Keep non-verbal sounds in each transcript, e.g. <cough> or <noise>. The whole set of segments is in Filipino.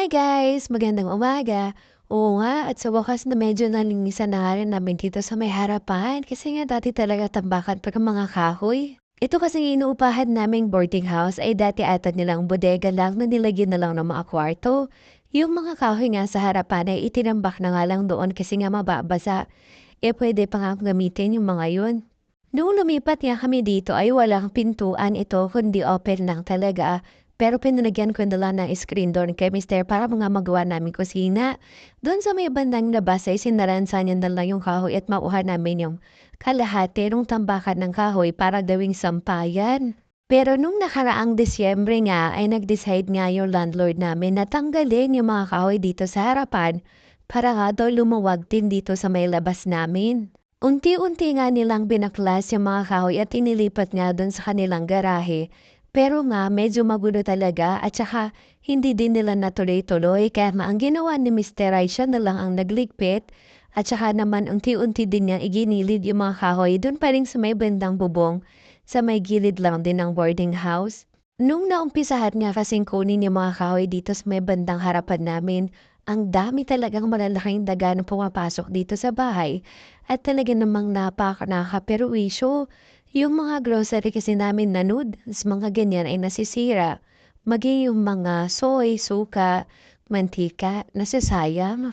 Hi guys! Magandang umaga. Oo nga, at sa wakas na medyo nalinisan na rin namin dito sa may harapan kasi nga dati talaga tambakan pa ng mga kahoy. Ito kasi inuupahan naming boarding house ay dati ata nilang bodega lang na nilagyan na lang ng mga kwarto. Yung mga kahoy nga sa harapan ay itinambak na nga lang doon kasi nga mababasa. Eh pwede pa nga gamitin yung mga yun. Noong lumipat nga kami dito ay walang pintuan ito kundi open lang talaga. Pero pinalagyan ko na lang ng screen door kay Mister para mga magawa namin kusina. Doon sa may bandang labas ay sinaransa niya na lang yung kahoy at mauha namin yung kalahati ng tambakan ng kahoy para gawing sampayan. Pero nung nakaraang Disyembre nga ay nag-decide nga yung landlord namin na tanggalin yung mga kahoy dito sa harapan para nga daw lumawag din dito sa may labas namin. Unti-unti nga nilang binaklas yung mga kahoy at inilipat nga doon sa kanilang garahe pero nga medyo magulo talaga at saka hindi din nila natuloy-tuloy kaya ang ginawa ni Mr. ay na lang ang nagligpit at saka naman unti-unti din niya iginilid yung mga kahoy doon pa rin sa may bandang bubong sa may gilid lang din ng boarding house. Nung naumpisahan nga kasing kunin yung mga kahoy dito sa may bandang harapan namin, ang dami talagang malalaking daga na pumapasok dito sa bahay at talaga namang napaka-nakakaperwisyo. Yung mga grocery kasi namin na noodles, mga ganyan ay nasisira. Maging yung mga soy, suka, mantika, nasasayang.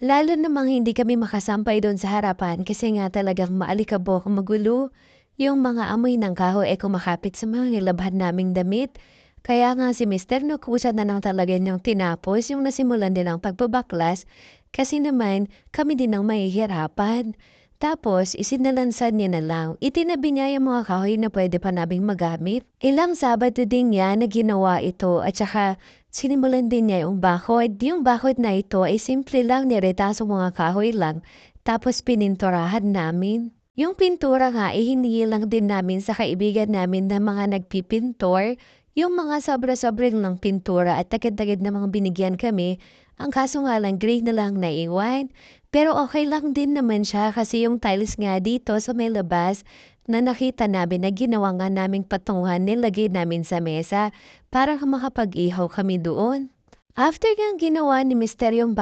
Lalo namang hindi kami makasampay doon sa harapan kasi nga talagang maalikabok magulo. Yung mga amoy ng kahoy ay kumakapit sa mga nilabhan naming damit. Kaya nga si Mr. nakusa na lang talaga niyang tinapos yung nasimulan din ang pagbabaklas kasi naman kami din ang mahihirapan. Tapos, isinalansan niya na lang. Itinabi niya yung mga kahoy na pwede pa naming magamit. Ilang Sabado din niya na ginawa ito at saka sinimulan din niya yung bakod. Yung bakod na ito ay simple lang nireta sa mga kahoy lang tapos pininturahan namin. Yung pintura nga ay hindi lang din namin sa kaibigan namin na mga nagpipintor. Yung mga sobra-sobrang ng pintura at tagad-tagad na mga binigyan kami, ang kaso nga lang gray na lang naiwan. Pero okay lang din naman siya kasi yung tiles nga dito sa may labas na nakita namin na ginawa nga naming patungan nilagay namin sa mesa para makapag-ihaw kami doon. After nga ginawa ni Mister yung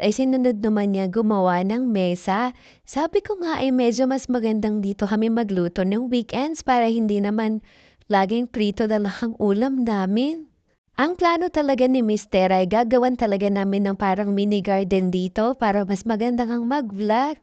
ay sinunod naman niya gumawa ng mesa. Sabi ko nga ay medyo mas magandang dito kami magluto ng weekends para hindi naman laging prito na lang ang ulam namin. Ang plano talaga ni Mister ay gagawan talaga namin ng parang mini garden dito para mas magandang ang mag-vlog.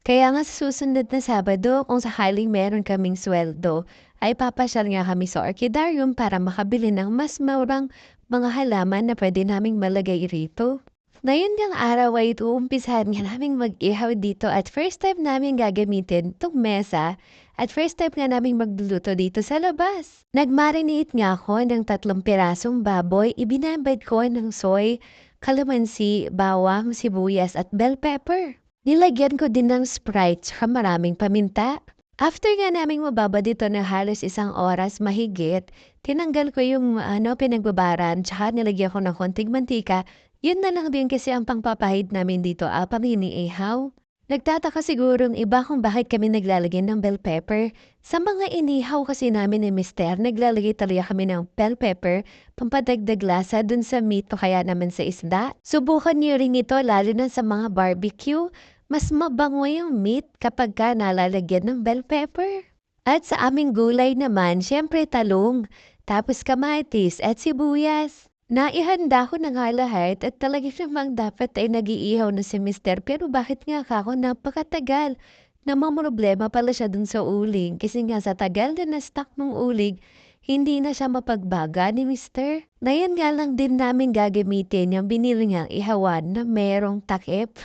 Kaya nga sa susunod na Sabado, kung sakaling meron kaming sweldo, ay papasyal nga kami sa orchidarium para makabili ng mas maurang mga halaman na pwede naming malagay rito. Ngayon ngang araw ay uumpisahan nga naming mag-ihaw dito at first time namin gagamitin itong mesa at first time nga naming magluluto dito sa labas. Nagmarinate nga ako ng tatlong pirasong baboy, ibinabad ko ng soy, kalamansi, bawang, sibuyas at bell pepper. Nilagyan ko din ng Sprite at maraming paminta. After nga naming mababa dito na halos isang oras mahigit, tinanggal ko yung ano, pinagbabaran tsaka nilagyan ko ng konting mantika yun na lang din kasi ang pangpapahid namin dito, ah, pamini-ihaw. Nagtataka sigurong iba kung bakit kami naglalagay ng bell pepper. Sa mga inihaw kasi namin ni Mister, naglalagay talaga kami ng bell pepper, pampadagdag lasa dun sa meat o kaya naman sa isda. Subukan niyo rin ito lalo na sa mga barbecue. Mas mabango yung meat kapag ka nalalagyan ng bell pepper. At sa aming gulay naman, syempre talong, tapos kamatis at sibuyas. Naihanda ko na nga lahat at talaga namang dapat ay nag-iihaw na si Mister pero bakit nga ako napakatagal? problema pala siya dun sa uling kasi nga sa tagal na na-stuck ng uling, hindi na siya mapagbaga ni Mister. Ngayon nga lang din namin gagamitin yung binili niyang ihawan na merong takip. <laughs>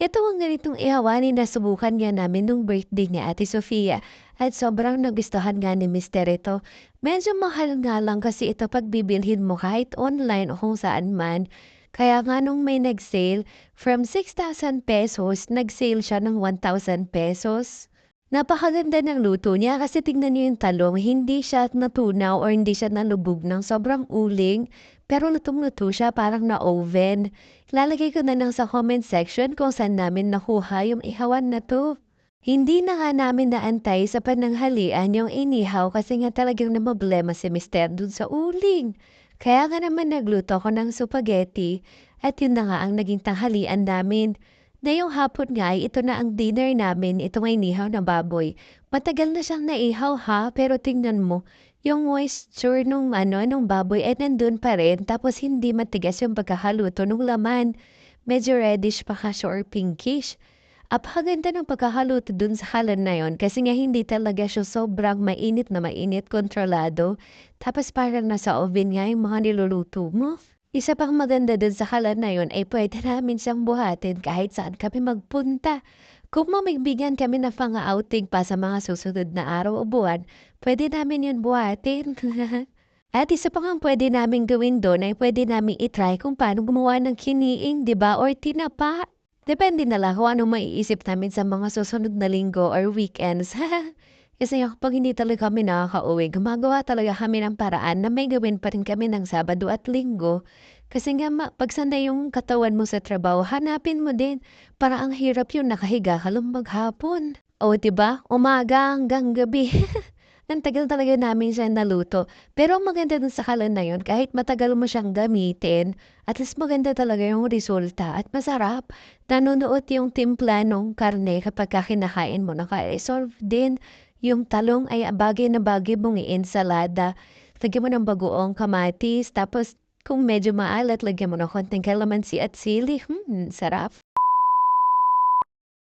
Ito ang ganitong ihawanin na subukan nga namin nung birthday ni Ate Sofia at sobrang nagustuhan nga ni Mister ito. Medyo mahal nga lang kasi ito pag bibilhin mo kahit online o kung saan man. Kaya nga nung may nag-sale, from 6,000 pesos, nag-sale siya ng 1,000 pesos. Napakaganda ng luto niya kasi tingnan niyo yung talong, hindi siya natunaw or hindi siya nalubog ng sobrang uling. Pero lutong-luto siya parang na-oven. Lalagay ko na lang sa comment section kung saan namin nakuha yung ihawan na to. Hindi na nga namin naantay sa pananghalian yung inihaw kasi nga talagang problema si Mister dun sa uling. Kaya nga naman nagluto ako ng spaghetti at yun na nga ang naging tanghalian namin. Ngayong hapon nga ay ito na ang dinner namin, ito ay inihaw na baboy. Matagal na siyang naihaw ha, pero tingnan mo, yung moisture nung ano, nung baboy ay nandun pa rin, tapos hindi matigas yung pagkakaluto nung laman. Medyo reddish pa kasi or pinkish. Apakaganda ng pagkakaluto dun sa halon na yon kasi nga hindi talaga siya sobrang mainit na mainit, kontrolado. Tapos parang nasa oven nga yung mga niluluto mo. Isa pang maganda dun sa halon na yon ay pwede namin siyang buhatin kahit saan kami magpunta. Kung mamibigyan kami ng pang-outing pa sa mga susunod na araw o buwan, pwede namin yun buhatin. <laughs> At isa pa ngang pwede namin gawin doon ay pwede namin i-try kung paano gumawa ng kiniing, 'di ba? Or tinapa. Depende na lang kung anong maiisip namin sa mga susunod na linggo or weekends. <laughs> Kasi kapag hindi talaga kami nakakauwi, gumagawa talaga kami ng paraan na may gawin pa rin kami ng Sabado at Linggo. Kasi nga ma, pag sanay yung katawan mo sa trabaho, hanapin mo din. Para ang hirap yun, nakahiga ka lang maghapon. O, ba? Umaga hanggang gabi. <laughs> Ang tagal talaga namin siya naluto. Pero ang maganda dun sa kalan na yun, kahit matagal mo siyang gamitin, at least maganda talaga yung resulta at masarap. Nanonood yung timpla nung karne kapag kinakain mo. Naka-resolve din. Yung talong ay bagay na bagay mong i-ensalada. Lagyan mo ng bagoong kamatis. Tapos kung medyo maalat, lagyan mo ng konting kalamansi at sili. Hmm, sarap.